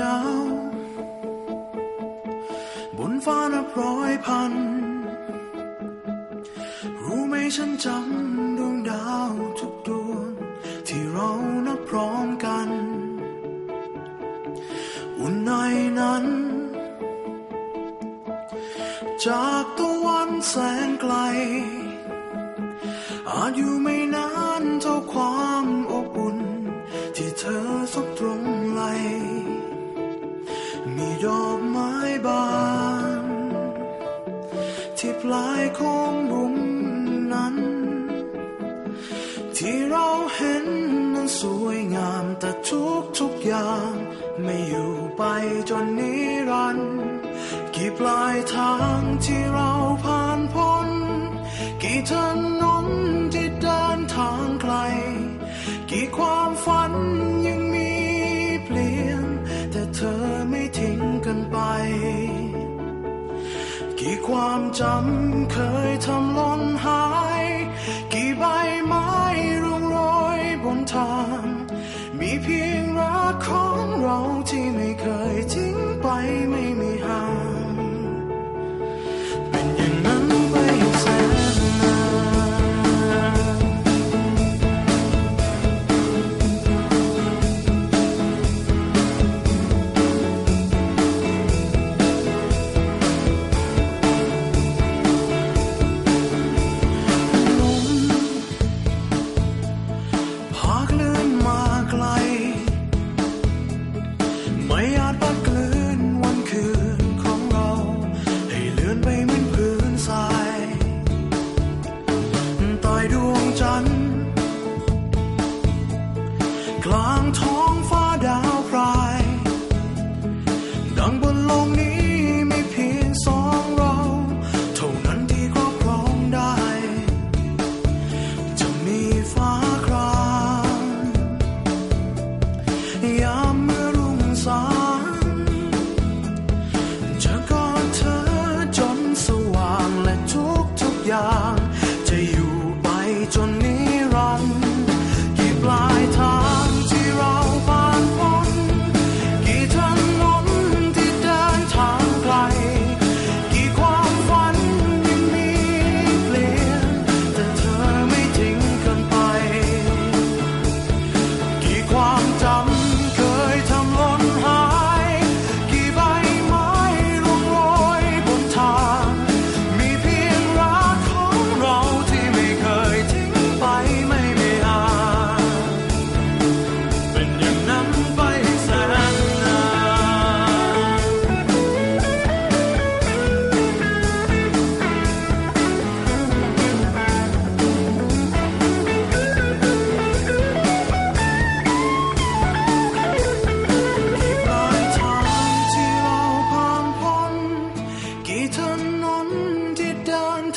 ดาว บนฟ้านับร้อยพัน รู้ไหมฉันจำดวงดาวทุกดวง ที่เรานับพร้อมกัน อุ่นในนั้น จากตะวันแสนไกล อาจอยู่ไม่นาน ที่ปลายของบุมนั้น ที่เราเห็นนั้นสวยงามแต่ทุกทุกอย่าง ไม่อยู่ไปจนนิรันดร์กี่ปลายทางที่เรา จำเคยทำหล่นหาย กี่ใบไม้ร่วงโรยบนทาง มีเพียงรักของเราที่ไม่เคยจ พาคลื่นมาไกล ไม่อาจพัดคลื่นวันคืนของเรา ให้เลื่อนไปเหมือนพื้นทรายใต้ดวงจันทร์กลางท้อง จะอยู่ไปจน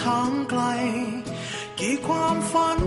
ทางไกล กี่ความฝัน